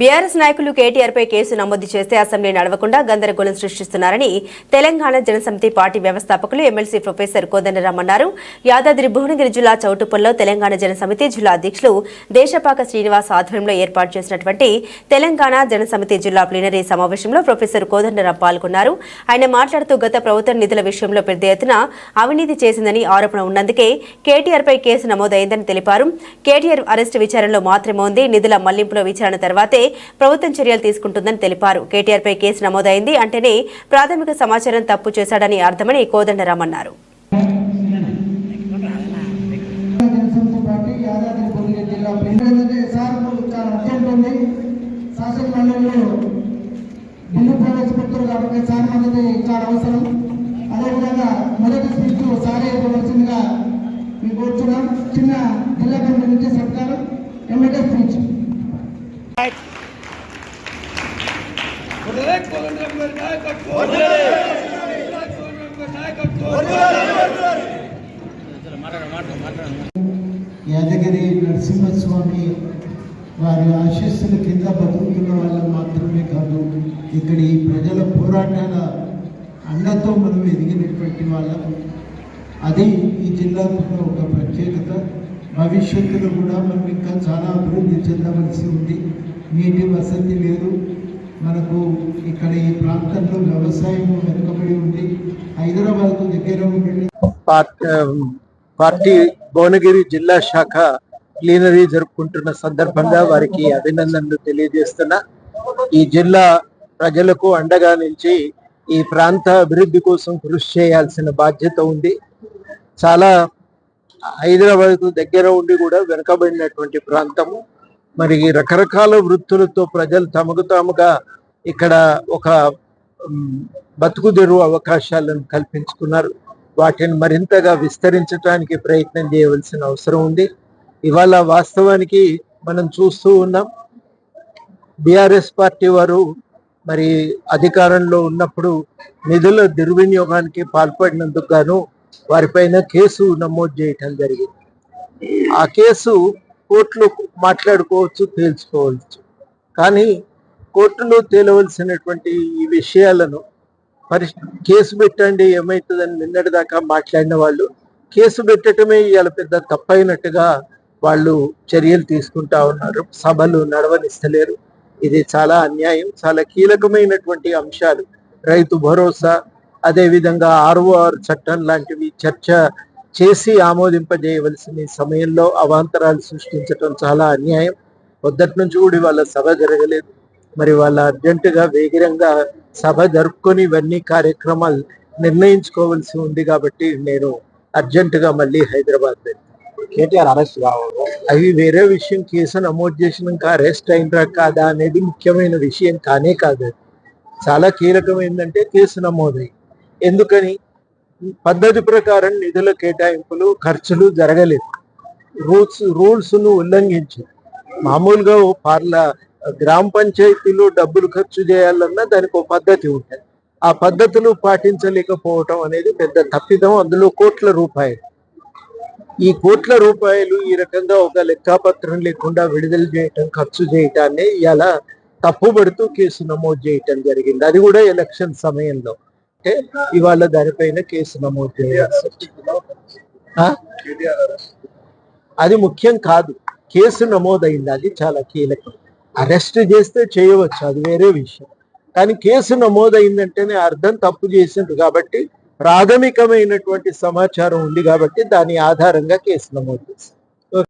BRS నాయకులు కేటీఆర్పై case నమోదు చేస్తే అసెంబ్లీ నడవకుండా గందరగోళం సృష్టిస్తున్నారని తెలంగాణ జనసమితి పార్టీ వ్యవస్థాపకులు ఎమ్మెల్సీ ప్రొఫెసర్ కోదండరామ్ అన్నారు. యాదాద్రి భువనగిరి జిల్లా చౌటుప్పల్లో తెలంగాణ జనసమితి జిల్లా అధ్యక్షులు దేశపాక శ్రీనివాస్ ఆధ్వర్యంలో ఏర్పాటు చేసినటువంటి తెలంగాణ జనసమితి జిల్లా ప్లీనరీ సమావేశంలో ప్రొఫెసర్ కోదండరామ్ పాల్గొన్నారు. ఆయన మాట్లాడుతూ గత ప్రభుత్వం నిధుల విషయంలో పెద్ద ఎత్తున అవినీతి చేసిందని ఆరోపణ ఉన్నందుకే కేటీఆర్పై కేసు నమోదైందని తెలిపారు. కేటీఆర్ అరెస్టు విచారణలో మాత్రమే ఉంది. నిధుల మళ్ళింపులో విచారణ తర్వాతే ప్రభుత్వం చర్యలు తీసుకుంటుందని తెలిపారు. కేటీఆర్ పై కేసు నమోదైంది. అంటేనే ప్రాథమిక సమాచారం తప్పు చేశాడని అర్థమని కోదండరాం అన్నారు బిల్లు ప్రవేశపెట్టారు కాబట్టి చాలా అవసరం అదేవిధంగా మొదటి స్పీచ్ మీకు కూర్చున్నాం చిన్న జిల్లా కమిటీ నుంచి సత్కారం ఎమ్మెల్యే స్పీచ్ యాదగిరి నరసింహస్వామి వారి ఆశీస్సుల కింద బతుకుతున్న వాళ్ళు మాత్రమే కాదు ఇక్కడ ఈ ప్రజల పోరాటాల అండతో మనం ఎదిగినటువంటి వాళ్ళం అది ఈ జిల్లాకు ఒక ప్రత్యేకత. భవిష్యత్తులో కూడా మనం ఇంకా చాలా అభివృద్ధి చెందవలసి ఉంది. నీటి వసతి లేదు. మనకు ఇక్కడ ఈ ప్రాంతంలో వ్యవసాయం వెనుకబడి ఉంది. హైదరాబాద్ దగ్గర ఉండే పార్టీ పార్టీ భువనగిరి జిల్లా శాఖ ప్లీనరీ జరుపుకుంటున్న సందర్భంగా వారికి అభినందనలు తెలియజేస్తున్నా. ఈ జిల్లా ప్రజలకు అండగా నిలిచి ఈ ప్రాంత అభివృద్ధి కోసం కృషి చేయాల్సిన బాధ్యత ఉంది. చాలా హైదరాబాద్కు దగ్గర ఉండి కూడా వెనుకబడినటువంటి ప్రాంతము. మరి రకరకాల వృత్తులతో ప్రజలు తమకు తాముగా ఇక్కడ ఒక ఉమ్, బతుకు తెరువు అవకాశాలను కల్పించుకున్నారు. వాటిని మరింతగా విస్తరించడానికి ప్రయత్నం చేయవలసిన అవసరం ఉంది. ఇవాళ వాస్తవానికి మనం చూస్తూ ఉన్నాం. బీఆర్ఎస్ పార్టీ వారు మరి అధికారంలో ఉన్నప్పుడు నిధుల దుర్వినియోగానికి పాల్పడినందుకు గాను వారిపైన కేసు నమోదు చేయటం జరిగింది. ఆ కేసు కోర్టులో మాట్లాడుకోవచ్చు తేల్చుకోవచ్చు. కానీ కోర్టులో తేలవలసినటువంటి ఈ విషయాలను పరి కేసు పెట్టండి ఏమవుతుందని నిన్నటి దాకా మాట్లాడిన వాళ్ళు కేసు పెట్టడమే ఇవాళ పెద్ద తప్పైనట్టుగా వాళ్ళు చర్యలు తీసుకుంటా ఉన్నారు. సభలు నడవనిస్తలేరు. ఇది చాలా అన్యాయం. చాలా కీలకమైనటువంటి అంశాలు. రైతు భరోసా అదే విధంగా ఆర్ఓఆర్ చట్టం లాంటివి చర్చ చేసి ఆమోదింపజేయవలసిన సమయంలో అవాంతరాలు సృష్టించడం చాలా అన్యాయం. పొద్దుటి నుంచి కూడా వాళ్ళ సభ జరగలేదు. మరి వాళ్ళ అర్జెంటుగా వేగిరంగా సభ జరుపుకొని ఇవన్నీ కార్యక్రమాలు నిర్ణయించుకోవాల్సి ఉంది కాబట్టి నేను అర్జెంటుగా మళ్ళీ హైదరాబాద్ కేటీఆర్ అరెస్ట్ కావాలి అవి వేరే విషయం. కేసు నమోదు చేసినాక అరెస్ట్ అయినరా కాదా అనేది ముఖ్యమైన విషయం కానే కాదు. చాలా కీలకమైందంటే కేసు నమోదై. ఎందుకని? పద్ధతి ప్రకారం నిధుల కేటాయింపులు ఖర్చులు జరగలేదు. రూల్స్ రూల్స్ను ఉల్లంఘించి. మామూలుగా పార్ల గ్రామ పంచాయతీలో డబ్బులు ఖర్చు చేయాలన్నా దానికి ఒక పద్ధతి ఉంటుంది. ఆ పద్ధతులు పాటించలేకపోవటం అనేది పెద్ద తప్పిదం. అందులో కోట్ల రూపాయలు. ఈ కోట్ల రూపాయలు ఈ రకంగా ఒక లెక్కాపత్రం లేకుండా విడుదల చేయటం ఖర్చు చేయటాన్ని ఇలా తప్పుపడుతూ కేసు నమోదు చేయటం జరిగింది. అది కూడా ఎలక్షన్ సమయంలో. అంటే ఇవాళ దానిపైన కేసు నమోదు చేయాల్సి అది ముఖ్యం కాదు. కేసు నమోదైంది. అది చాలా కీలకం. అరెస్ట్ చేస్తే చేయవచ్చు. అది వేరే విషయం. కానీ కేసు నమోదైందంటేనే అర్థం తప్పు చేసిండ్రు కాబట్టి ప్రాథమికమైనటువంటి సమాచారం ఉంది కాబట్టి దాని ఆధారంగా కేసు నమోదు చేసింది